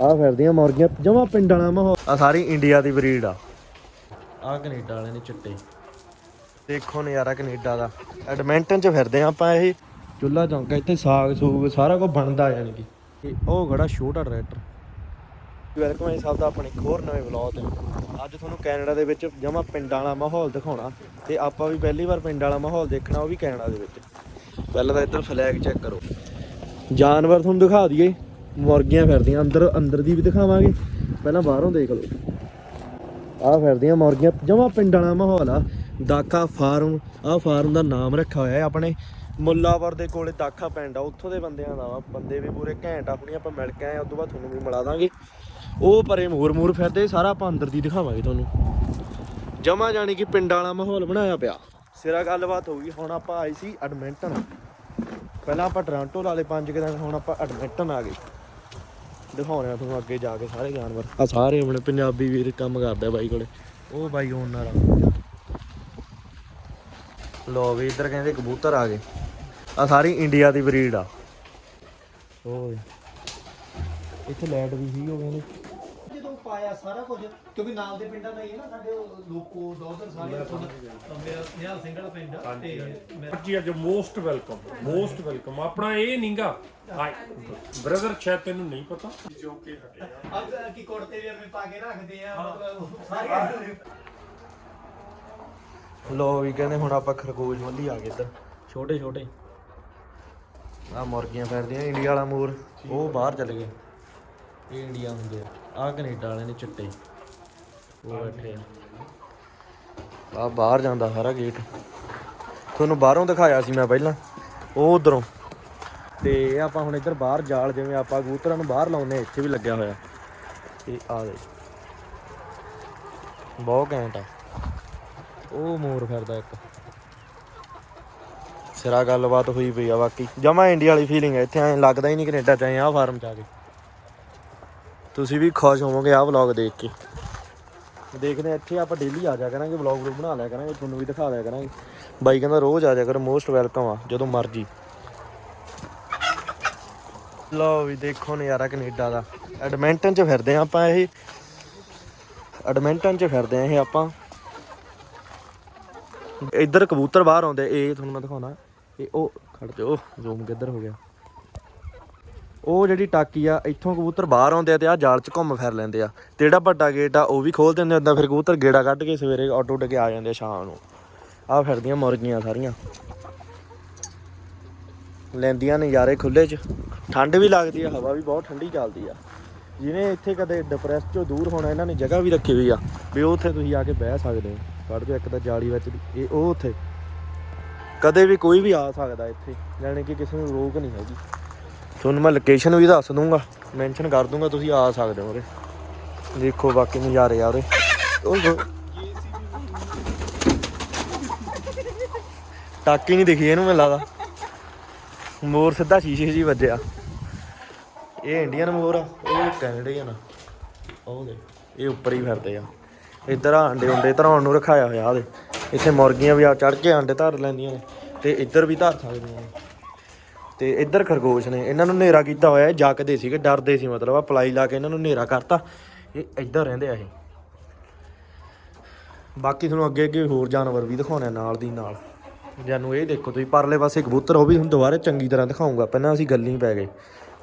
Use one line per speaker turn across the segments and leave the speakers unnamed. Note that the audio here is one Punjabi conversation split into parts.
ਆ ਫਿਰਦੀਆਂ ਮੁਰਗੀਆਂ ਜਮਾ ਪਿੰਡ ਵਾਲਾ ਮਾਹੌਲ। ਆ ਸਾਰੀ ਇੰਡੀਆ ਦੀ ਬਰੀਡ ਆ। ਆ ਕੈਨੇਡਾ ਵਾਲੇ ਨੇ ਚਿੱਟੇ। ਦੇਖੋ ਨਜ਼ਾਰਾ ਕੈਨੇਡਾ ਦਾ। ਐਡਮਿੰਟਨ ਚ ਫਿਰਦੇ ਆ ਆਪਾਂ ਇਹ। ਚੁੱਲਾ ਚੌਂਕਾ ਇੱਥੇ ਸਾਗ ਸੂਗ ਸਾਰਾ ਕੁਝ ਬਣਦਾ ਯਾਨੀ ਕਿ। ਤੇ ਉਹ ਖੜਾ ਛੋਟਾ ਟਰੈਕਟਰ ਵੈਲਕਮ ਹੈ ਸਭ ਦਾ ਆਪਣੇ ਇੱਕ ਹੋਰ ਨਵੇਂ ਵਲੌਗ ਤੇ। ਅੱਜ ਤੁਹਾਨੂੰ ਕੈਨੇਡਾ ਦੇ ਵਿੱਚ ਜਮਾ ਪਿੰਡਾਂ ਵਾਲਾ ਮਾਹੌਲ ਦਿਖਾਉਣਾ। ਤੇ ਆਪਾਂ ਵੀ ਪਹਿਲੀ ਵਾਰ ਪਿੰਡ ਵਾਲਾ ਮਾਹੌਲ ਦੇਖਣਾ ਉਹ ਵੀ ਕੈਨੇਡਾ ਦੇ ਵਿੱਚ। ਪਹਿਲਾਂ ਤਾਂ ਇੱਧਰ ਫਲੈਗ ਚੈੱਕ ਕਰੋ। ਜਾਨਵਰ ਤੁਹਾਨੂੰ ਦਿਖਾ ਦਈਏ। ਮੁਰਗੀਆਂ ਫਿਰਦੀਆਂ, ਅੰਦਰ ਅੰਦਰ ਦੀ ਵੀ ਦਿਖਾਵਾਂਗੇ। ਪਹਿਲਾਂ ਬਾਹਰੋਂ ਦੇਖ ਲਓ। ਆਹ ਫਿਰਦੀਆਂ ਮੁਰਗੀਆਂ, ਜਮਾ ਪਿੰਡ ਵਾਲਾ ਮਾਹੌਲ ਆ। ਦਾਖਾ ਫਾਰਮ, ਆਹ ਫਾਰਮ ਦਾ ਨਾਮ ਰੱਖਿਆ ਹੋਇਆ ਹੈ ਆਪਣੇ। ਮੁੱਲਾਵਰ ਦੇ ਕੋਲੇ ਦਾਖਾ ਪਿੰਡ ਆ, ਉੱਥੋਂ ਦੇ ਬੰਦਿਆਂ ਦਾ ਵਾ ਬੰਦੇ ਵੀ ਪੂਰੇ ਘੈਂਟ ਆਪਣੀ ਆਪਾਂ ਮਿਲ ਕੇ ਆਏ ਉਸ ਤੋਂ ਬਾਅਦ ਤੁਹਾਨੂੰ ਵੀ ਮਿਲਾ ਦਾਂਗੇ। ਉਹ ਪਰੇ ਮੂਰ ਮੋਰ ਫਿਰਦੇ, ਸਾਰਾ ਆਪਾਂ ਅੰਦਰ ਦੀ ਦਿਖਾਵਾਂਗੇ ਤੁਹਾਨੂੰ। ਜਮਾ ਜਾਣੀ ਕਿ ਪਿੰਡ ਵਾਲਾ ਮਾਹੌਲ ਬਣਾਇਆ ਪਿਆ। ਸਿਰਾ ਗੱਲਬਾਤ ਹੋ ਗਈ, ਹੁਣ ਆਪਾਂ ਆਏ ਸੀ ਐਡਮਿੰਟਨ। ਪਹਿਲਾਂ ਆਪਾਂ ਟੋਰਾਂਟੋ ਲਾਲੇ ਪੰਜ ਕੁ ਦਿਨ, ਹੁਣ ਆਪਾਂ ਐਡਮਿੰਟਨ ਆ ਗਏ। ਦਿਖਾਉਣੇ ਆ ਤੁਹਾਨੂੰ ਅੱਗੇ ਜਾ ਕੇ ਸਾਰੇ ਜਾਨਵਰ। ਆ ਸਾਰੇ ਆਪਣੇ ਪੰਜਾਬੀ ਵੀਰ ਕੰਮ ਕਰਦੇ ਬਾਈ ਕੋਲੇ। ਉਹ ਬਾਈ ਓਨਰ ਆ। ਲੋ ਵੀ ਇੱਧਰ ਕਹਿੰਦੇ ਕਬੂਤਰ ਆ ਗਏ। ਆ ਸਾਰੀ ਇੰਡੀਆ ਦੀ ਬਰੀਡ ਆ। ਓਏ ਇੱਥੇ ਲਾਈਟ ਵੀ ਸੀ ਉਹ ਕਹਿੰਦੇ।
ਪਾਇਆ ਸਾਰਾ ਕੁਝ ਕਿਉਂਕਿ ਨਾਲ ਦੇ ਪਿੰਡਾਂ ਦਾ ਹੀ ਹੈ ਨਾ ਸਾਡੇ ਉਹ ਲੋਕੋ ਦੋਦਰ ਸਾਰੇ ਮੇਰਾ ਨਿਹਾਲ ਸਿੰਘ ਵਾਲਾ ਪਿੰਡ ਆ ਤੇ ਮੇਰਾ
ਜੀ ਅੱਜ ਮੋਸਟ ਵੈਲਕਮ ਮੋਸਟ ਵੈਲਕਮ ਆਪਣਾ ਇਹ ਨਹੀਂਗਾ ਹਾਈ ਬ੍ਰਦਰ ਸ਼ਾਇਦ ਤੈਨੂੰ ਨਹੀਂ ਪਤਾ। ਜੋ ਕਿ ਹਟਿਆ।
ਅੱਜ ਕੀ ਕੁੜਤੇ ਵੀ ਅਸੀਂ ਪਾ ਕੇ ਰੱਖਦੇ ਆ ਮਤਲਬ ਸਾਰੇ
ਲੋ ਵੀ ਕਹਿੰਦੇ ਹੁਣ ਆਪਾਂ ਖਰਗੋਸ਼ ਵੱਲੀ ਆ ਗਏ ਇੱਧਰ। ਛੋਟੇ ਛੋਟੇ। ਆ ਮੁਰਗੀਆਂ ਫਿਰਦੀਆਂ ਇੰਡੀਆ ਵਾਲਾ ਮੋਰ ਉਹ ਬਾਹਰ ਚਲੇ ਗਏ। ਇਹ ਇੰਡੀਆ ਹੁੰਦੇ ਆ। ਆ ਕੈਨੇਡਾ ਵਾਲੇ ਨੇ ਚਿੱਟੇ। ਉਹ ਬੈਠੇ ਆ। ਆ ਬਾਹਰ ਜਾਂਦਾ ਸਾਰਾ ਗੇਟ ਤੁਹਾਨੂੰ ਬਾਹਰੋਂ ਦਿਖਾਇਆ ਸੀ ਮੈਂ ਪਹਿਲਾਂ। ਉਹ ਉਧਰੋਂ। ਤੇ ਇਹ ਆਪਾਂ ਹੁਣ ਇੱਧਰ ਬਾਹਰ ਜਾਲ ਜਿਵੇਂ ਆਪਾਂ ਕਬੂਤਰਾਂ ਨੂੰ ਬਾਹਰ ਲਾਉਂਦੇ ਆ ਇੱਥੇ ਵੀ ਲੱਗਿਆ ਹੋਇਆ। ਇਹ ਆ ਦੇ ਬਹੁਤ ਘੈਂਟ ਆ। ਉਹ ਮੋਰ ਫਿਰਦਾ ਇੱਕ। ਸਿਰਾ ਗੱਲਬਾਤ ਹੋਈ ਪਈ ਆ ਬਾਕੀ। ਜਮਾ ਇੰਡੀਆ ਵਾਲੀ ਫੀਲਿੰਗ ਹੈ ਇੱਥੇ ਐਂ ਲੱਗਦਾ ਹੀ ਨਹੀਂ ਕੈਨੇਡਾ ਚ ਆਏ ਆ ਫਾਰਮ ਚ ਆ ਕੇ। ਤੁਸੀਂ ਵੀ ਖੁਸ਼ ਹੋਵੋਗੇ ਆਹ ਵਲੌਗ ਦੇਖ ਕੇ। ਦੇਖਦੇ ਹਾਂ, ਇੱਥੇ ਆਪਾਂ ਡੇਲੀ ਆ ਜਾ ਕਰਾਂਗੇ ਵਲੌਗ ਵਲੌਗ ਬਣਾ ਲਿਆ ਕਰਾਂਗੇ, ਤੁਹਾਨੂੰ ਵੀ ਦਿਖਾ ਲਿਆ ਕਰਾਂਗੇ। ਬਾਈ ਕਹਿੰਦਾ ਰੋਜ਼ ਆ ਜਾ ਕਰ ਮੋਸਟ ਵੈਲਕਮ ਆ, ਜਦੋਂ ਮਰਜ਼ੀ। ਲਓ ਵੀ ਦੇਖੋ ਨਜ਼ਾਰਾ ਕੈਨੇਡਾ ਦਾ। ਐਡਮਿੰਟਨ ਚ ਫਿਰਦੇ ਆ ਆਪਾਂ ਇਹ। ਐਡਮਿੰਟਨ ਚ ਫਿਰਦੇ ਆ ਇਹ ਆਪਾਂ। ਇੱਧਰ ਕਬੂਤਰ ਬਾਹਰ ਆਉਂਦੇ, ਇਹ ਤੁਹਾਨੂੰ ਮੈਂ ਦਿਖਾਉਣਾ। ਇਹ ਉਹ, ਖੜ ਜਾਓ ਜ਼ੂਮ ਕਿੱਧਰ ਹੋ ਗਿਆ? ਉਹ ਜਿਹੜੀ ਟਾਕੀ ਆ, ਇੱਥੋਂ ਕਬੂਤਰ ਬਾਹਰ ਆਉਂਦੇ ਆ ਤੇ ਆ ਜਾਲ 'ਚ ਘੁੰਮ ਫਿਰ ਲੈਂਦੇ ਆ। ਤੇ ਜਿਹੜਾ ਵੱਡਾ ਗੇਟ ਆ, ਉਹ ਵੀ ਖੋਲ ਦਿੰਦੇ ਹੁੰਦਾ ਫਿਰ ਕਬੂਤਰ ਗੇੜਾ ਕੱਢ ਕੇ ਸਵੇਰੇ ਆਟੋ ਉੱਡ ਕੇ ਆ ਜਾਂਦੇ ਆ ਸ਼ਾਮ ਨੂੰ। ਆ ਫਿਰਦੀਆਂ ਮੁਰਗੀਆਂ ਸਾਰੀਆਂ। ਲੈਂਦੀਆਂ ਨਜ਼ਾਰੇ ਖੁੱਲੇ 'ਚ। ਠੰਡ ਵੀ ਲੱਗਦੀ ਆ, ਹਵਾ ਵੀ ਬਹੁਤ ਠੰਡੀ ਚੱਲਦੀ ਆ। ਜਿਹਨੇ ਇੱਥੇ ਕਦੇ ਡਿਪਰੈਸ ਚੋਂ ਦੂਰ ਹੋਣਾ, ਇਹਨਾਂ ਨੇ ਜਗ੍ਹਾ ਵੀ ਰੱਖੀ ਹੋਈ ਆ ਵੀ ਉੱਥੇ ਤੁਸੀਂ ਆ ਕੇ ਬਹਿ ਸਕਦੇ ਹੋ। ਕੱਢ ਦਿਓ ਇੱਕ ਤਾਂ ਜਾਲੀ ਵਿੱਚ, ਇਹ ਉਹ ਉੱਥੇ। ਕਦੇ ਵੀ ਕੋਈ ਵੀ ਆ ਸਕਦਾ ਇੱਥੇ, ਜਾਣੀ ਕਿ ਕਿਸੇ ਨੂੰ ਰੋਕ ਨਹੀਂ ਹੈਗੀ। ਤੁਹਾਨੂੰ ਮੈਂ ਲੋਕੇਸ਼ਨ ਵੀ ਦੱਸ ਦੂੰਗਾ ਮੈਂਸ਼ਨ ਕਰ ਦੂੰਗਾ ਤੁਸੀਂ ਆ ਸਕਦੇ ਹੋ ਉਰੇ। ਦੇਖੋ ਬਾਕੀ ਨਜ਼ਾਰੇ ਆ ਉਰੇ। ਟਾਕੀ ਨਹੀਂ ਦਿਖੀ ਇਹਨੂੰ ਮੈਨੂੰ ਲੱਗਦਾ। ਮੋਰ ਸਿੱਧਾ ਸ਼ੀਸ਼ੇ 'ਚ ਹੀ ਵੱਜਿਆ। ਇਹ ਇੰਡੀਅਨ ਮੋਰ ਆ ਉਹ ਕੈਨੇਡੀਅਨ ਆ। ਉਹ ਦੇ ਇਹ ਉੱਪਰ ਹੀ ਫਿਰਦੇ ਆ। ਇੱਧਰ ਆ ਅੰਡੇ ਉਂਡੇ ਧਰਾਉਣ ਨੂੰ ਰਖਾਇਆ ਹੋਇਆ ਉਹਦੇ। ਇੱਥੇ ਮੁਰਗੀਆਂ ਵੀ ਆ ਚੜ ਕੇ ਅੰਡੇ ਧਰ ਲੈਂਦੀਆਂ ਨੇ। ਤੇ ਇੱਧਰ ਵੀ ਧਰ ਸਕਦੀਆਂ ਨੇ। ਤੇ ਇੱਧਰ ਖਰਗੋਸ਼ ਨੇ, ਇਹਨਾਂ ਨੂੰ ਹਨੇਰਾ ਕੀਤਾ ਹੋਇਆ ਹੈ ਜੱਕਦੇ ਸੀਗੇ, ਡਰਦੇ ਸੀ ਮਤਲਬ ਆ ਪਲਾਈ ਲਾ ਕੇ ਇਹਨਾਂ ਨੂੰ ਹਨੇਰਾ ਕਰਤਾ। ਇਹ ਇੱਧਰ ਰਹਿੰਦੇ ਆ ਇਹ। ਬਾਕੀ ਤੁਹਾਨੂੰ ਅੱਗੇ ਅੱਗੇ ਹੋਰ ਜਾਨਵਰ ਵੀ ਦਿਖਾਉਣੇ ਆ ਨਾਲ ਦੀ ਨਾਲ। ਜਾਨੂੰ ਇਹ ਦੇਖੋ ਤੁਸੀਂ, ਪਰਲੇ ਪਾਸੇ ਕਬੂਤਰ, ਉਹ ਵੀ ਹੁਣ ਦੁਬਾਰਾ ਚੰਗੀ ਤਰ੍ਹਾਂ ਦਿਖਾਉਂਗਾ ਪਹਿਲਾਂ ਅਸੀਂ ਗੱਲ ਗੱਲੀ ਪੈ ਗਏ।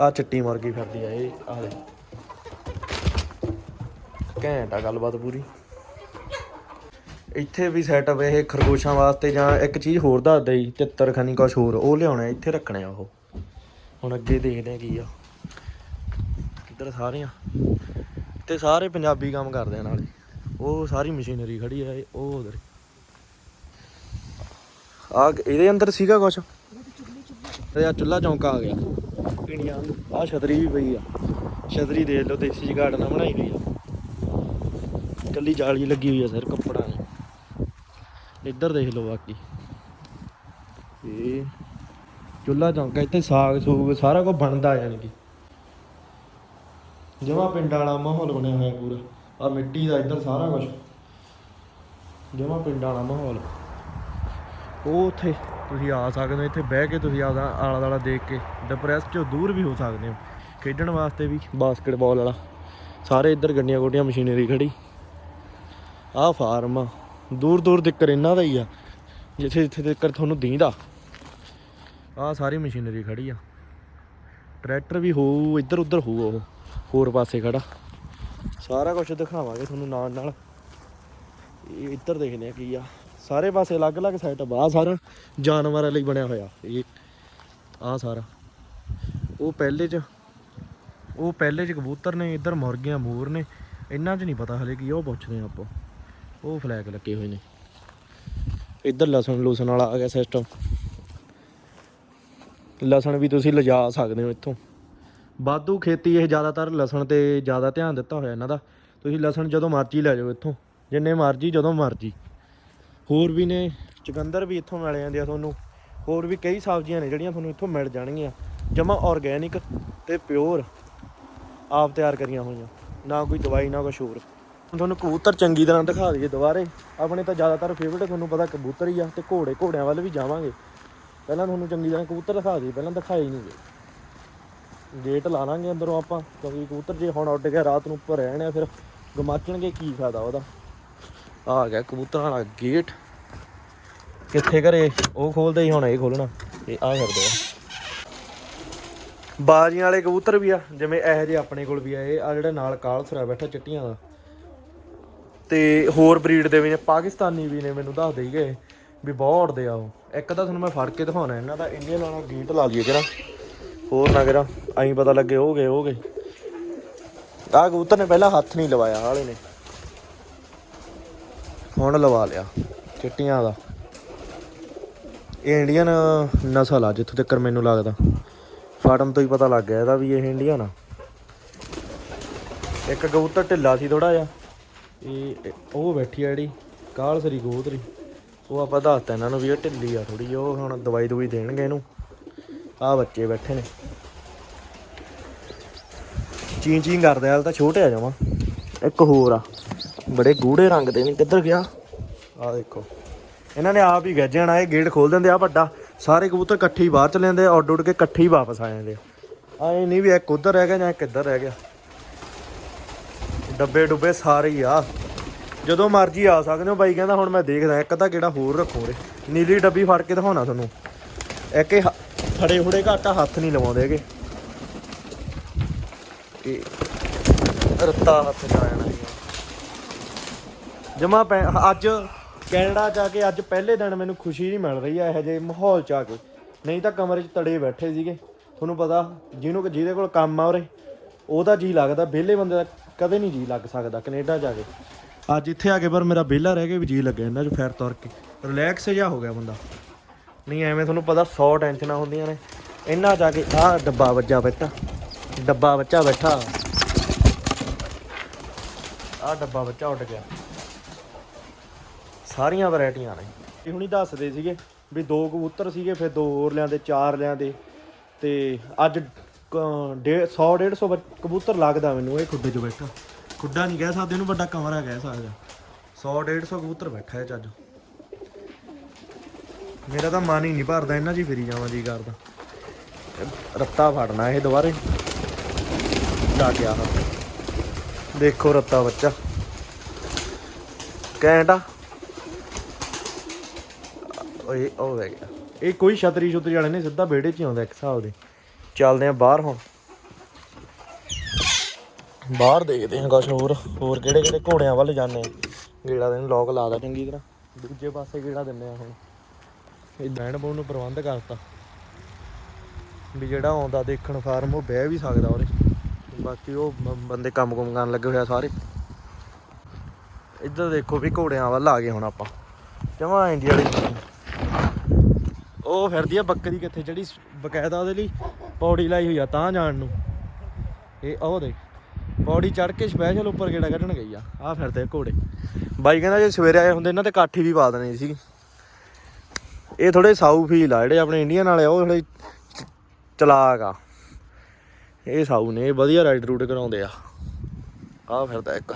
ਆ ਚਿੱਟੀ ਮੁਰਗੀ ਫਿਰਦੀ ਆ ਇਹ ਆ ਘੈਂਟ ਆ ਗੱਲਬਾਤ ਪੂਰੀ। ਇੱਥੇ ਵੀ ਸੈਟਅਪ ਇਹ ਖਰਗੋਸ਼ਾਂ ਵਾਸਤੇ ਜਾਂ ਇੱਕ ਚੀਜ਼ ਹੋਰ ਦੱਸਦਾ ਜੀ, ਤਿੱਤਰ ਖਨੀ ਕੁਛ ਹੋਰ, ਉਹ ਲਿਆਉਣਾ, ਇੱਥੇ ਰੱਖਣੇ ਆ ਉਹ। ਹੁਣ ਅੱਗੇ ਦੇਖਦੇ ਆ ਕੀ ਆ। ਇੱਧਰ ਸਾਰੀਆਂ। ਤੇ ਸਾਰੇ ਪੰਜਾਬੀ ਕੰਮ ਕਰਦੇ ਆ ਨਾਲੇ। ਉਹ ਸਾਰੀ ਮਸ਼ੀਨਰੀ ਖੜੀ ਆ ਉਹ ਉਧਰ। ਆ ਇਹਦੇ ਅੰਦਰ ਸੀਗਾ ਕੁਛ? ਇਹ ਆ ਚੁੱਲਾ ਚੌਂਕਾ ਆ ਗਿਆ। ਪੀਣੀਆਂ ਆ ਛਤਰੀ ਵੀ ਪਈ ਆ। ਛਤਰੀ ਦੇਖ ਲਓ, ਦੇਸੀ ਜਗਾੜ ਨਾਲ ਬਣਾਈ ਗਈ ਆ। ਕੱਲੀ ਜਾਲੀ ਲੱਗੀ ਹੋਈ ਆ ਸਰ ਕੱਪੜਾ ਨੇ ਇੱਧਰ ਦੇਖ ਲਓ ਬਾਕੀ। ਇਹ ਚੁੱਲਾ ਚੌਂਕਾ, ਇੱਥੇ ਸਾਗ ਸੂਗ ਸਾਰਾ ਕੁਝ ਬਣਦਾ ਯਾਨੀ ਕਿ। ਜਮਾ ਪਿੰਡ ਵਾਲਾ ਮਾਹੌਲ ਬਣਿਆ ਹੋਇਆ ਪੂਰਾ। ਆ ਮਿੱਟੀ ਦਾ ਇੱਧਰ ਸਾਰਾ ਕੁਝ ਜਮਾ ਪਿੰਡ ਵਾਲਾ ਮਾਹੌਲ। ਉਹ ਉੱਥੇ ਤੁਸੀਂ ਆ ਸਕਦੇ ਹੋ, ਇੱਥੇ ਬਹਿ ਕੇ ਤੁਸੀਂ ਆਦਾ ਆਲਾ ਦਾਲਾ ਦੇਖ ਕੇ ਡਿਪਰੈਸ ਚੋਂ ਦੂਰ ਵੀ ਹੋ ਸਕਦੇ ਹੋ। ਖੇਡਣ ਵਾਸਤੇ ਵੀ ਬਾਸਕਟਬਾਲ ਵਾਲਾ। ਸਾਰੇ ਇੱਧਰ ਗੱਡੀਆਂ ਗੋਡੀਆਂ ਮਸ਼ੀਨਰੀ ਖੜੀ। ਆਹ ਫਾਰਮ ਆ। ਦੂਰ ਦੂਰ ਤੱਕ ਇਹਨਾਂ ਦਾ ਹੀ ਆ। ਜਿੱਥੇ ਜਿੱਥੇ ਤੱਕ ਤੁਹਾਨੂੰ ਦੀਂਦਾ। ਆਹ ਸਾਰੀ ਮਸ਼ੀਨਰੀ ਖੜੀ ਆ। ਟਰੈਕਟਰ ਵੀ ਹੋਊ, ਇੱਧਰ ਉੱਧਰ ਹੋਊ ਉਹ। ਹੋਰ ਪਾਸੇ ਖੜਾ। ਸਾਰਾ ਕੁਝ ਦਿਖਾਵਾਂਗੇ ਤੁਹਾਨੂੰ ਨਾਲ ਨਾਲ। ਇਹ ਇੱਧਰ ਦੇਖਦੇ ਆ ਕੀ ਆ। ਸਾਰੇ ਪਾਸੇ ਅਲੱਗ-ਅਲੱਗ ਸੈਟਅਪ ਆ। ਸਾਰਾ ਜਾਨਵਰਾਂ ਲਈ ਬਣਿਆ ਹੋਇਆ। ਇਹ ਆ ਸਾਰਾ। ਉਹ ਪਹਿਲੇ ਚ, ਉਹ ਪਹਿਲੇ ਚ ਕਬੂਤਰ ਨੇ, ਇੱਧਰ ਮੁਰਗੀਆਂ, ਮੋਰ ਨੇ। ਇਹਨਾਂ 'ਚ ਨਹੀਂ ਪਤਾ ਹਲੇ ਕੀ ਉਹ ਪੁੱਛਦੇ ਆ ਆਪਾਂ। ਉਹ ਫਲੈਗ ਲੱਗੇ ਹੋਏ ਨੇ। ਇੱਧਰ ਲਸਣ ਲੂਸਣ ਵਾਲਾ ਆ ਗਿਆ ਸਿਸਟਮ ਲਸਣ ਵੀ ਤੁਸੀਂ ਲਿਜਾ ਸਕਦੇ ਹੋ ਇੱਥੋਂ। ਬਾਦੂ ਖੇਤੀ ਇਹ ਜ਼ਿਆਦਾਤਰ ਲਸਣ ਤੇ ਜ਼ਿਆਦਾ ਧਿਆਨ ਦਿੱਤਾ ਹੋਇਆ ਇਹਨਾਂ ਦਾ। ਤੁਸੀਂ ਲਸਣ ਜਦੋਂ ਮਰਜ਼ੀ ਲੈ ਜਾਓ ਇੱਥੋਂ। ਜਿੰਨੇ ਮਰਜ਼ੀ, ਜਦੋਂ ਮਰਜ਼ੀ। ਹੋਰ ਵੀ ਨੇ, ਚੁਕੰਦਰ ਵੀ ਇੱਥੋਂ ਮਿਲ ਜਾਂਦੇ ਆ ਤੁਹਾਨੂੰ। ਹੋਰ ਵੀ ਕਈ ਸਬਜ਼ੀਆਂ ਨੇ ਜਿਹੜੀਆਂ ਤੁਹਾਨੂੰ ਇੱਥੋਂ ਮਿਲ ਜਾਣਗੀਆਂ। ਜਮਾ ਆਰਗੇਨਿਕ ਤੇ ਪਿਓਰ ਆਪ ਤਿਆਰ ਕਰੀਆਂ ਹੋਈਆਂ। ਨਾ ਕੋਈ ਦਵਾਈ, ਨਾ ਕੁਛ ਹੋਰ ਹੁਣ ਤੁਹਾਨੂੰ ਕਬੂਤਰ ਚੰਗੀ ਤਰ੍ਹਾਂ ਦਿਖਾ ਦਈਏ ਦੁਬਾਰੇ। ਆਪਣੇ ਤਾਂ ਜ਼ਿਆਦਾਤਰ ਫੇਵਰਟ ਤੁਹਾਨੂੰ ਪਤਾ ਕਬੂਤਰ ਹੀ ਆ ਤੇ ਘੋੜੇ ਘੋੜਿਆਂ ਵੱਲ ਵੀ ਜਾਵਾਂਗੇ। ਪਹਿਲਾਂ ਤੁਹਾਨੂੰ ਚੰਗੀ ਤਰ੍ਹਾਂ ਕਬੂਤਰ ਦਿਖਾ ਦਈਏ, ਪਹਿਲਾਂ ਦਿਖਾਏ ਹੀ ਨਹੀਂ ਗਏ। ਗੇਟ ਲਾ ਲਾਂਗੇ ਅੰਦਰੋਂ ਆਪਾਂ, ਕਿਉਂਕਿ ਕਬੂਤਰ ਜੇ ਹੁਣ ਉੱਡ ਗਿਆ, ਰਾਤ ਨੂੰ ਉੱਪਰ ਰਹਿਣੇ ਫਿਰ ਗਮਾਚਣਗੇ, ਕੀ ਫਾਇਦਾ ਉਹਦਾ। ਆ ਗਿਆ ਕਬੂਤਰਾਂ ਵਾਲਾ ਗੇਟ ਕਿੱਥੇ ਘਰੇ? ਉਹ ਖੋਲਦੇ ਹੀ ਹੁਣ, ਇਹ ਖੋਲਣਾ। ਇਹ ਆ ਕਰਦੇ ਆ। ਬਾਜੀਆਂ ਵਾਲੇ ਕਬੂਤਰ ਵੀ ਆ, ਜਿਵੇਂ ਇਹੋ ਜਿਹੇ ਆਪਣੇ ਕੋਲ ਵੀ ਆ। ਇਹ ਆ ਜਿਹੜਾ ਨਾਲ ਕਾਲ ਕਾਲਸਰਾ ਬੈਠਾ ਚਿੱਟੀਆਂ ਦਾ। ਤੇ ਹੋਰ ਬਰੀਡ ਦੇ ਵੀ ਨੇ, ਪਾਕਿਸਤਾਨੀ ਵੀ ਨੇ, ਮੈਨੂੰ ਦੱਸ ਦੇਈ ਗਏ। ਵੀ ਬਹੁਤ ਉੜਦੇ ਆ ਉਹ। ਇੱਕ ਤਾਂ ਤੁਹਾਨੂੰ ਮੈਂ ਫੜ ਕੇ ਦਿਖਾਉਣਾ, ਇਹਨਾਂ ਦਾ ਇੰਡੀਅਨ ਵਾਲਾ ਗੇਟ ਲਾ ਲਈਏ ਕਿਰਾ ਹੋਰ ਨਾ ਕਿਰਾ ਐਂ ਪਤਾ ਲੱਗੇ ਹੋ ਗਏ ਹੋ ਗਏ। ਆਹ ਕਬੂਤਰ ਨੇ ਪਹਿਲਾਂ ਹੱਥ ਨਹੀਂ ਲਵਾਇਆ, ਆਹ ਨੇ। ਹੁਣ ਲਵਾ ਲਿਆ, ਚਿੱਟੀਆਂ ਦਾ। ਇਹ ਇੰਡੀਅਨ ਨਸਲ ਆ, ਜਿੱਥੋਂ ਤੱਕ ਮੈਨੂੰ ਲੱਗਦਾ। ਫਾਟਮ ਤੋਂ ਹੀ ਪਤਾ ਲੱਗ ਗਿਆ ਇਹਦਾ ਵੀ ਇਹ ਇੰਡੀਅਨ ਆ। ਇੱਕ ਕਬੂਤਰ ਢਿੱਲਾ ਸੀ ਥੋੜਾ ਜਿਹਾ। ਇਹ ਉਹ ਬੈਠੀ ਆ ਜਿਹੜੀ ਕਾਲ ਸਰੀ ਕਬੂਤਰੀ ਉਹ ਆਪਾਂ ਦੱਸਤਾ ਇਹਨਾਂ ਨੂੰ ਵੀ ਇਹ ਢਿੱਲੀ ਆ ਥੋੜੀ ਉਹ ਹੁਣ ਦਵਾਈ ਦਵਾਈ ਦੇਣਗੇ ਇਹਨੂੰ। ਆ ਬੱਚੇ ਬੈਠੇ ਨੇ। ਚੀਂ ਚੀਂ ਕਰਦੇ ਹਾਲ ਤਾਂ ਛੋਟੇ ਆ ਜਾਵਾਂ ਇੱਕ ਹੋਰ ਆ, ਬੜੇ ਗੂੜੇ ਰੰਗ ਦੇ ਨੇ, ਕਿੱਧਰ ਗਿਆ? ਆ ਦੇਖੋ। ਇਹਨਾਂ ਨੇ ਆਪ ਹੀ ਗੱਜ ਜਾਣਾ ਇਹ ਗੇਟ ਖੋਲ ਦਿੰਦੇ ਆ ਵੱਡਾ। ਸਾਰੇ ਕਬੂਤਰ ਇਕੱਠੇ ਹੀ ਬਾਹਰ ਚਲੇ ਜਾਂਦੇ ਆ, ਉੱਡ ਉੱਡ ਕੇ ਇਕੱਠੇ ਹੀ ਵਾਪਸ ਆ ਜਾਂਦੇ ਆ। ਐ ਨਹੀਂ ਵੀ ਇੱਕ ਉਧਰ ਰਹਿ ਗਿਆ ਜਾਂ ਇੱਕ ਇੱਧਰ ਰਹਿ ਗਿਆ। ਡੱਬੇ ਡੁੱਬੇ ਸਾਰੇ ਹੀ ਆ। ਜਦੋਂ ਮਰਜ਼ੀ ਆ ਸਕਦੇ ਹੋ ਬਾਈ, ਕਹਿੰਦਾ ਹੁਣ ਮੈਂ ਦੇਖਦਾ, ਇੱਕ ਤਾਂ ਕਿਹੜਾ ਹੋਰ ਰੱਖੋ ਰੇ ਨੀਲੀ ਡੱਬੀ ਫੜ ਕੇ ਦਿਖਾਉਣਾ ਤੁਹਾਨੂੰ। ਇੱਕ ਇਹ ਫੜੇ ਫੁੜੇ ਘੱਟ ਹੱਥ ਨਹੀਂ ਲਵਾਉਂਦੇ ਹੈਗੇ। ਇਹ ਰੱਤਾ ਹੱਥ ਚ ਜਾਣਾ ਜਮਾ ਅੱਜ ਕੈਨੇਡਾ ਜਾ ਕੇ ਅੱਜ ਪਹਿਲੇ ਦਿਨ ਮੈਨੂੰ ਖੁਸ਼ੀ ਨਹੀਂ ਮਿਲ ਰਹੀ ਹੈ ਇਹੋ ਜਿਹੇ ਮਾਹੌਲ ਚ ਆ ਕੇ। ਨਹੀਂ ਤਾਂ ਕਮਰੇ 'ਚ ਤੜੇ ਬੈਠੇ ਸੀਗੇ। ਤੁਹਾਨੂੰ ਪਤਾ, ਜਿਹਨੂੰ ਜਿਹਦੇ ਕੋਲ ਕੰਮ ਆ ਉਰੇ, ਉਹਦਾ ਜੀ ਲੱਗਦਾ, ਵਿਹਲੇ ਬੰਦੇ ਦਾ ਕਦੇ ਨਹੀਂ ਜੀ ਲੱਗ ਸਕਦਾ ਕੈਨੇਡਾ ਜਾ ਕੇ। ਅੱਜ ਇੱਥੇ ਆ ਕੇ ਪਰ ਮੇਰਾ ਵਿਹਲਾ ਰਹਿ ਕੇ ਵੀ ਜੀ ਲੱਗਿਆ ਇਹਨਾਂ 'ਚ ਫਿਰ ਤੁਰ ਕੇ। ਰਿਲੈਕਸ ਜਿਹਾ ਹੋ ਗਿਆ ਬੰਦਾ। ਨਹੀਂ ਐਵੇਂ ਤੁਹਾਨੂੰ ਪਤਾ 100 ਟੈਨਸ਼ਨਾਂ ਹੁੰਦੀਆਂ ਨੇ। ਇਹਨਾਂ ਜਾ ਕੇ ਆਹ ਡੱਬਾ ਵੱਜਾ ਬੈਠਾ ਡੱਬਾ ਬੱਚਾ ਬੈਠਾ। ਆਹ ਡੱਬਾ ਬੱਚਾ ਉੱਡ ਗਿਆ। ਸਾਰੀਆਂ ਵੈਰਾਈਟੀਆਂ ਨੇ। ਇਹ ਹੁਣੀ ਦੱਸਦੇ ਸੀਗੇ ਵੀ ਦੋ ਕਬੂਤਰ ਸੀਗੇ ਫਿਰ ਦੋ ਹੋਰ ਲਿਆਂਦੇ ਚਾਰ ਲਿਆਂਦੇ। ਤੇ ਅੱਜ 100 150 ਕਬੂਤਰ ਲੱਗਦਾ ਮੈਨੂੰ ਇਹ ਖੁੱਡੇ 'ਚ ਬੈਠਾ। ਖੁੱਡਾ ਨਹੀਂ ਕਹਿ ਸਕਦੇ, ਇਹਨੂੰ ਵੱਡਾ ਕਮਰਾ ਕਹਿ ਸਕਦੇ 100 150 ਕਬੂਤਰ ਬੈਠਾ ਹੈ ਚੱਜ ਮੇਰਾ ਤਾਂ ਮਨ ਹੀ ਨਹੀਂ ਭਰਦਾ ਇਹਨਾਂ 'ਚ ਹੀ ਫਿਰੀ ਜਾਵਾਂ ਜੀ ਕਰਦਾ। ਇਹ ਰੱਤਾ ਫੜਨਾ ਇਹ ਦੁਬਾਰੇ। ਡਾ ਗਿਆ ਆਹ। ਦੇਖੋ ਰੱਤਾ ਬੱਚਾ। ਕੈਂਟਾ ਓਏ, ਉਹ ਰਹਿ ਗਿਆ। ਇਹ ਕੋਈ ਛਤਰੀ ਛੁਤਰੀ ਵਾਲੇ ਨੇ ਸਿੱਧਾ ਵਿਹੜੇ 'ਚ ਹੀ ਆਉਂਦਾ ਇੱਕ ਹਿਸਾਬ ਦੇ। ਚੱਲਦੇ ਆ ਬਾਹਰ ਹੁਣ। ਬਾਹਰ ਦੇਖਦੇ ਹਾਂ ਕੁਛ ਹੋਰ ਹੋਰ ਕਿਹੜੇ ਕਿਹੜੇ ਘੋੜਿਆਂ ਵੱਲ ਜਾਂਦੇ ਆ ਗੇੜਾ ਦੇ ਲੋਕ ਲਾਦਾ ਚੰਗੀ ਤਰ੍ਹਾਂ। ਦੂਜੇ ਪਾਸੇ ਗੇੜਾ ਦਿੰਦੇ ਆ ਹੁਣ। ਇਹ ਬੈਂਡ ਬੋਨ ਨੂੰ ਪ੍ਰਬੰਧ ਕਰਤਾ। ਵੀ ਜਿਹੜਾ ਆਉਂਦਾ ਦੇਖਣ ਫਾਰਮ, ਉਹ ਬਹਿ ਵੀ ਸਕਦਾ ਉਹਦੇ ਬਾਕੀ ਉਹ ਬੰਦੇ ਕੰਮ ਕੁਮ ਕਰਨ ਲੱਗੇ ਹੋਇਆ ਸਾਰੇ। ਇੱਧਰ ਦੇਖੋ ਵੀ ਘੋੜਿਆਂ ਵੱਲ ਆ ਗਏ ਹੁਣ ਆਪਾਂ। ਜਮਾ ਇੰਡੀਆ ਵਾਲੀ। ਉਹ ਫਿਰਦੀ ਆ ਬੱਕਰੀ ਕਿੱਥੇ, ਜਿਹੜੀ ਬਕਾਇਦਾ ਉਹਦੇ ਲਈ ਪੌੜੀ ਲਾਈ ਹੋਈ ਆ ਤਾਂ ਜਾਣ ਨੂੰ। ਇਹ ਉਹ ਦੇ ਪੌੜੀ ਚੜ ਕੇ ਸਪੈਸ਼ਲ ਉੱਪਰ ਗੇੜਾ ਕੱਢਣ ਗਈ ਆ। ਆ ਫਿਰਦੇ ਘੋੜੇ। ਬਾਈ ਕਹਿੰਦਾ ਜੇ ਸਵੇਰੇ ਆਏ ਹੁੰਦੇ, ਇਹਨਾਂ ਤੇ ਕਾਠੀ ਵੀ ਪਾ ਦੇਣੀ ਸੀ। ਇਹ ਥੋੜੇ ਸਾਊ ਫੀਲ ਆ, ਜਿਹੜੇ ਆਪਣੇ ਇੰਡੀਅਨ ਵਾਲੇ ਆ, ਉਹ ਥੋੜੇ ਚਲਾਕ ਆ। ਇਹ ਸਾਊ ਨੇ, ਇਹ ਵਧੀਆ ਰਾਈਡ ਰੂਟ ਕਰਾਉਂਦੇ ਆ। ਆ ਫਿਰਦਾ ਇੱਕ।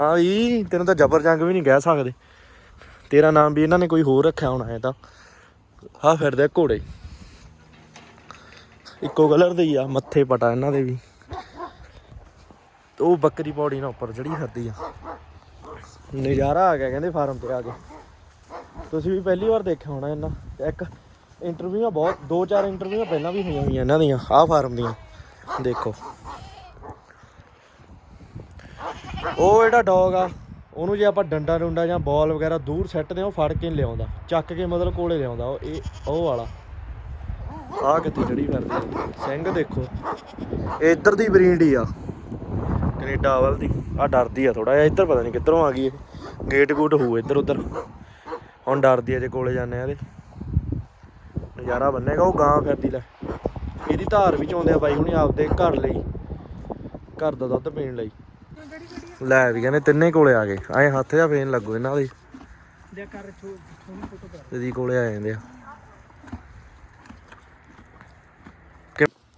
ਆ ਵੀ, ਤੈਨੂੰ ਤਾਂ ਜਬਰ ਜੰਗ ਵੀ ਨਹੀਂ ਕਹਿ ਸਕਦੇ। ਤੇਰਾ ਨਾਮ ਵੀ ਇਹਨਾਂ ਨੇ ਕੋਈ ਹੋਰ ਰੱਖਿਆ ਹੋਣਾ ਹੈ ਤਾਂ। ਆ ਫਿਰਦੇ ਘੋੜੇ। ਇੱਕੋ ਕਲਰ ਦੇ ਹੀ ਆ, ਮੱਥੇ ਪਟਾ ਇਹਨਾਂ ਦੇ ਵੀ। ਉਹ ਬੱਕਰੀ ਪੌੜੀ ਨਾਲ ਉੱਪਰ ਚੜੀ ਫਿਰਦੀ ਆ। ਨਜ਼ਾਰਾ ਆ ਗਿਆ ਕਹਿੰਦੇ ਫਾਰਮ ਤੇ ਆ ਕੇ। ਤੁਸੀਂ ਵੀ ਪਹਿਲੀ ਵਾਰ ਦੇਖਿਆ ਹੋਣਾ ਇਹਨਾਂ। ਇੱਕ ਇੰਟਰਵਿਊਆਂ ਬਹੁਤ, ਦੋ ਚਾਰ ਇੰਟਰਵਿਊਆਂ ਪਹਿਲਾਂ ਵੀ ਹੋਈਆਂ ਹੋਈਆਂ ਇਹਨਾਂ ਦੀਆਂ, ਆਹ ਫਾਰਮ ਦੀਆਂ। ਦੇਖੋ। ਉਹ ਜਿਹੜਾ ਡੌਗ ਆ, ਉਹਨੂੰ ਜੇ ਆਪਾਂ ਡੰਡਾ ਡੁੰਡਾ ਜਾਂ ਬਾਲ ਵਗੈਰਾ ਦੂਰ ਸੱਟਦੇ ਆ, ਉਹ ਫੜ ਕੇ ਲਿਆਉਂਦਾ। ਚੱਕ ਕੇ ਮਤਲਬ ਕੋਲੇ ਲਿਆਉਂਦਾ, ਉਹ ਇਹ, ਉਹ ਵਾਲਾ। ਆਹ ਕਿੱਥੇ ਚੜੀ ਫਿਰਦੀ ਆ। ਸਿੰਘ ਦੇਖੋ। ਇੱਧਰ ਦੀ ਬਰੀਡ ਹੀ ਆ। ਕੈਨੇਡਾ ਵੱਲ ਦੀ। ਆ ਡਰਦੀ ਆ ਥੋੜਾ ਜਿਹਾ। ਇੱਧਰ ਪਤਾ ਨਹੀਂ ਕਿੱਧਰੋਂ ਆ ਗਈ ਇਹ। ਗੇਟ ਗੂਟ ਹੋਊ ਇੱਧਰ ਉੱਧਰ। ਹੁਣ ਡਰਦੀ ਆ ਜੇ ਕੋਲੇ ਜਾਂਦੇ ਆ ਇਹਦੇ ਨਜ਼ਾਰਾ ਬੰਨੇਗਾ ਉਹ ਗਾਂ ਫਿਰਦੀ ਲੈ। ਇਹਦੀ ਧਾਰ ਵੀ ਚੋਂਦੇ ਆ ਬਾਈ ਹੁਣੀ ਆਪਦੇ ਘਰ ਲਈ। ਘਰ ਦਾ ਦੁੱਧ ਪੀਣ ਲਈ। ਲੈ ਵੀ ਕਹਿੰਦੇ ਤਿੰਨੇ ਕੋਲੇ ਆ ਗਏ। ਐ ਹੱਥ ਜਾਂ ਫੇਨ ਲੱਗੋ ਇਹਨਾਂ ਦੇ।
ਦੇ ਕਰ ਛੋਟੀ ਫੋਟੋ ਕਰ।
ਇਹਦੀ ਕੋਲੇ ਆ ਜਾਂਦੇ ਆ।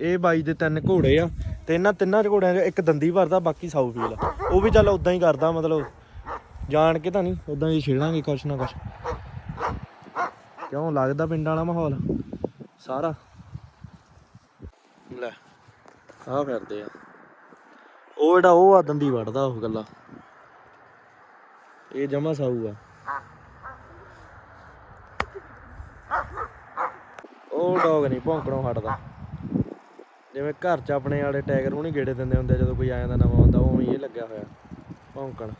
ਇਹ ਬਾਈ ਦੇ ਤਿੰਨ ਘੋੜੇ ਆ ਤੇ ਇਹਨਾਂ ਤਿੰਨਾਂ ਚ ਘੋੜਿਆਂ 'ਚ ਇੱਕ ਦੰਦੀ ਭਰਦਾ ਬਾਕੀ ਸਾਊ ਫੀਲ ਆ। ਉਹ ਵੀ ਚੱਲ ਉਦਾਂ ਹੀ ਕਰਦਾ, ਮਤਲਬ ਜਾਣ ਕੇ ਤਾਂ ਨਹੀਂ ਉਦਾਂ ਹੀ ਛੇੜਾਂਗੇ ਕੁਛ ਨਾ ਕੁਛ। ਕਿਉਂ ਲੱਗਦਾ ਪਿੰਡਾਂ ਵਾਲਾ ਮਾਹੌਲ? ਸਾਰਾ। ਲੈ, ਆਹ ਫਿਰਦੇ ਆ। ਉਹ ਜਿਹੜਾ ਉਹ ਆ, ਦੰਦੀ ਵੜਦਾ ਉਹ ਗੱਲਾਂ। ਇਹ ਜਮਾ ਸਾਊ ਆ। ਉਹ ਡੌਗ ਨਹੀਂ, ਭੌਂਕਣੋਂ ਹਟਦਾ। ਜਿਵੇਂ ਘਰ 'ਚ ਆਪਣੇ ਵਾਲੇ ਟਾਈਗਰ ਨਹੀਂ ਗੇੜੇ ਦਿੰਦੇ ਹੁੰਦੇ ਜਦੋਂ ਕੋਈ ਆ ਜਾਂਦਾ ਨਵਾਂ ਹੁੰਦਾ ਉਵੇਂ ਹੀ ਇਹ ਲੱਗਿਆ ਹੋਇਆ, ਭੌਂਕਣ।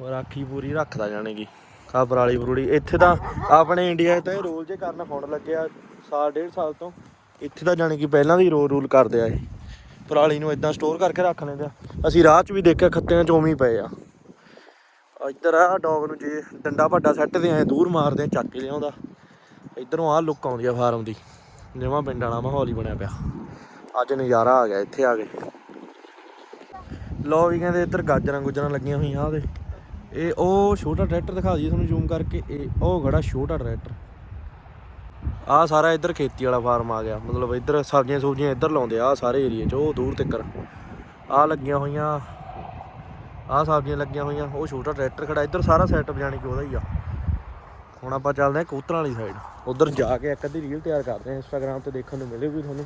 ਉਹ ਰਾਖੀ ਪੂਰੀ ਰੱਖਦਾ ਜਾਣੇ ਕੀ ਆ ਪਰਾਲੀ ਪਰੂਲੀ, ਇੱਥੇ ਤਾਂ ਆਪਣੇ ਇੰਡੀਆ 'ਚ ਤਾਂ ਇਹ ਰੋਲ ਜੇ ਕਰਨ ਹੁਣ ਲੱਗਿਆ, ਸਾਲ, ਡੇਢ ਸਾਲ ਤੋਂ, ਇੱਥੇ ਤਾਂ ਜਾਣੇ ਕਿ ਪਹਿਲਾਂ ਵੀ ਰੋਲ ਰੂਲ ਕਰਦੇ ਆ ਇਹ, ਪਰਾਲੀ ਨੂੰ ਇਦਾਂ ਸਟੋਰ ਕਰਕੇ ਰੱਖ ਲੈਂਦੇ ਆ। ਅਸੀਂ ਰਾਹ 'ਚ ਵੀ ਦੇਖਿਆ, ਖੱਤਿਆਂ 'ਚ ਉਵੇਂ ਹੀ ਪਏ ਆ। ਇੱਧਰ ਆ ਡੌਗ ਨੂੰ ਜੇ ਡੰਡਾ ਵੱਡਾ ਸੱਟਦੇ ਐ ਦੂਰ ਮਾਰਦੇ ਆ, ਚੱਕ ਕੇ ਲਿਆਉਂਦਾ। ਇਧਰੋਂ ਆ ਲੁੱਕ ਆਉਂਦੀ ਆ ਫਾਰਮ ਦੀ। ਜਿਵੇਂ ਪਿੰਡ ਵਾਲਾ ਮਾਹੌਲ ਹੀ ਬਣਿਆ ਪਿਆ। ਅੱਜ ਨਜ਼ਾਰਾ ਆ ਗਿਆ ਇੱਥੇ ਆ ਕੇ। ਲੋ ਵੀ ਕਹਿੰਦੇ ਇੱਧਰ ਗਾਜਰਾਂ ਗੁਜਰਾਂ ਲੱਗੀਆਂ ਹੋਈਆਂ ਆ ਇਹ ਉਹ ਛੋਟਾ ਟਰੈਕਟਰ ਦਿਖਾ ਦਈਏ ਤੁਹਾਨੂੰ ਜ਼ੂਮ ਕਰਕੇ। ਇਹ ਉਹ ਖੜਾ ਛੋਟਾ ਟਰੈਕਟਰ। ਆ ਸਾਰਾ ਇੱਧਰ ਖੇਤੀ ਵਾਲਾ ਫਾਰਮ ਆ ਗਿਆ। ਮਤਲਬ ਇੱਧਰ ਸਬਜ਼ੀਆਂ ਸੂਬਜ਼ੀਆਂ ਇੱਧਰ ਲਾਉਂਦੇ ਆ ਸਾਰੇ ਏਰੀਏ 'ਚ, ਉਹ ਦੂਰ ਤੱਕਰ। ਆ ਲੱਗੀਆਂ ਹੋਈਆਂ, ਆਹ ਸਬਜ਼ੀਆਂ ਲੱਗੀਆਂ ਹੋਈਆਂ, ਉਹ ਛੋਟਾ ਟਰੈਕਟਰ ਖੜਾ। ਇੱਧਰ ਸਾਰਾ ਸੈਟਅਪ ਜਾਣੀ ਕਿ ਉਹਦਾ ਹੀ ਆ। ਹੁਣ ਆਪਾਂ ਚੱਲਦੇ ਹਾਂ ਕਬੂਤਰਾਂ ਵਾਲੀ ਸਾਈਡ ਉਧਰ ਜਾ ਕੇ ਇੱਕ ਅੱਧੀ ਰੀਲ ਤਿਆਰ ਕਰਦੇ ਹਾਂ ਇੰਸਟਾਗ੍ਰam ਤੇ ਦੇਖਣ ਨੂੰ ਮਿਲੇਗੀ ਤੁਹਾਨੂੰ।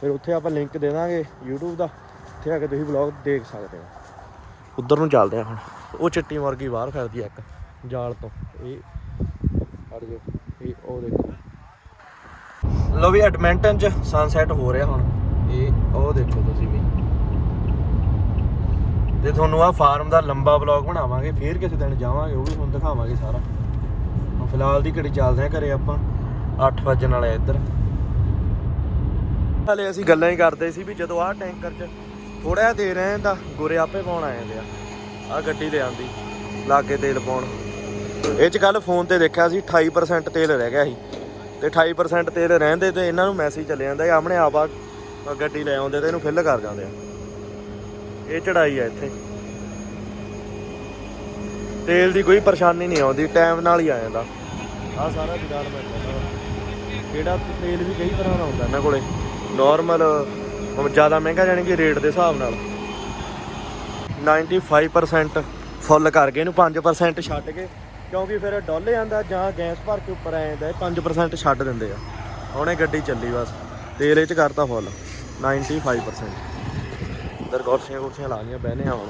ਫਿਰ ਉੱਥੇ ਆਪਾਂ ਲਿੰਕ ਦੇ ਦਾਂਗੇ YouTube ਦਾ। ਉੱਥੇ ਆ ਕੇ ਤੁਸੀਂ ਵਲੌਗ ਦੇਖ ਸਕਦੇ ਹੋ। ਉਧਰ ਨੂੰ ਚੱਲਦੇ ਹਾਂ ਹੁਣ। ਉਹ ਚਿੱਟੀ ਮੁਰਗੀ ਬਾਹਰ ਫਿਰਦੀ ਆ ਇੱਕ ਜਾਲ ਤੋਂ। ਇਹ ਹਟ ਜਾਓ। ਇਹ ਉਹ ਦੇਖੋ। ਲੋ ਵੀ ਐਡਮਿੰਟਨ ਚ ਸਨਸੈਟ ਹੋ ਰਿਹਾ ਹੁਣ। ਇਹ ਉਹ ਦੇਖੋ ਤੁਸੀਂ ਵੀ। ਤੇ ਤੁਹਾਨੂੰ ਆ ਫਾਰਮ ਦਾ ਲੰਬਾ ਵਲੌਗ ਬਣਾਵਾਂਗੇ। ਫੇਰ ਕਿਸੇ ਦਿਨ ਜਾਵਾਂਗੇ ਉਹ ਵੀ ਤੁਹਾਨੂੰ ਦਿਖਾਵਾਂਗੇ ਸਾਰਾ। ਫਿਲਹਾਲ ਦੀ ਘੜੀ ਚੱਲਦੇ ਆ ਘਰੇ ਆਪਾਂ 8 ਵਜਣ ਵਾਲੇ ਇੱਧਰ। ਹਲੇ ਅਸੀਂ ਗੱਲਾਂ ਹੀ ਕਰਦੇ ਸੀ ਵੀ ਜਦੋਂ ਆਹ ਟੈਂਕਰ 'ਚ ਥੋੜਾ ਜਿਹਾ ਦੇ ਰਹੇ ਤਾਂ ਗੋਰੇ ਆਪੇ ਪਾਉਣ ਆ ਜਾਂਦੇ ਆ। ਆ ਗੱਡੀ ਦੇ ਆਂਦੀ ਲਾਗੇ ਤੇਲ ਪਾਉਣ। ਇਹ ਚ ਕੱਲ ਫੋਨ ਤੇ ਦੇਖਿਆ ਸੀ 28% ਤੇਲ ਰਹਿ ਗਿਆ ਸੀ। ਤੇ 28% ਤੇਲ ਰਹਿੰਦੇ ਤੇ ਇਹਨਾਂ ਨੂੰ ਮੈਸੇਜ ਚੱਲੇ ਜਾਂਦਾ ਆਪਣੇ ਆਪ ਆ ਆ ਗੱਡੀ ਲੈ ਆਉਂਦੇ ਤੇ ਇਹਨੂੰ ਫਿਲ ਕਰ ਜਾਂਦੇ ਆ। ਇਹ ਚੜਾਈ ਆ ਇੱਥੇ। ਤੇਲ ਦੀ ਕੋਈ ਪਰੇਸ਼ਾਨੀ ਨਹੀਂ ਆਉਂਦੀ, ਟਾਈਮ ਨਾਲ ਹੀ ਆ ਜਾਂਦਾ। ਆ ਸਾਰਾ ਜੁਗਾੜ ਮੈਂ ਕਿਹੜਾ ਤੇਲ ਵੀ ਕਈ ਤਰ੍ਹਾਂ ਦਾ ਹੁੰਦਾ ਇਹਨਾਂ ਕੋਲੇ। ਨਾਰਮਲ ਜ਼ਿਆਦਾ ਮਹਿੰਗਾ ਜਾਣੀ ਕਿ ਰੇਟ ਦੇ ਹਿਸਾਬ ਨਾਲ। 95% ਫੁੱਲ ਕਰ ਗਏ ਇਹਨੂੰ 5% ਛੱਡ ਕੇ। ਕਿਉਂਕਿ ਫਿਰ ਡੁੱਲ ਜਾਂਦਾ ਜਾਂ ਗੈਸ ਭਰ ਕੇ ਉੱਪਰ ਆ ਜਾਂਦਾ ਇਹ 5% ਛੱਡ ਦਿੰਦੇ ਆ। ਹੁਣੇ ਗੱਡੀ ਚੱਲੀ ਬਸ। ਤੇਲ ਇਹ ਚ ਕਰਤਾ ਫੁੱਲ 95% ਇਧਰ ਕੁਰਸੀਆਂ ਕੁਰਸੀਆਂ ਲਾ ਲਈਆਂ, ਬਹਿਨੇ ਆ ਹੁਣ।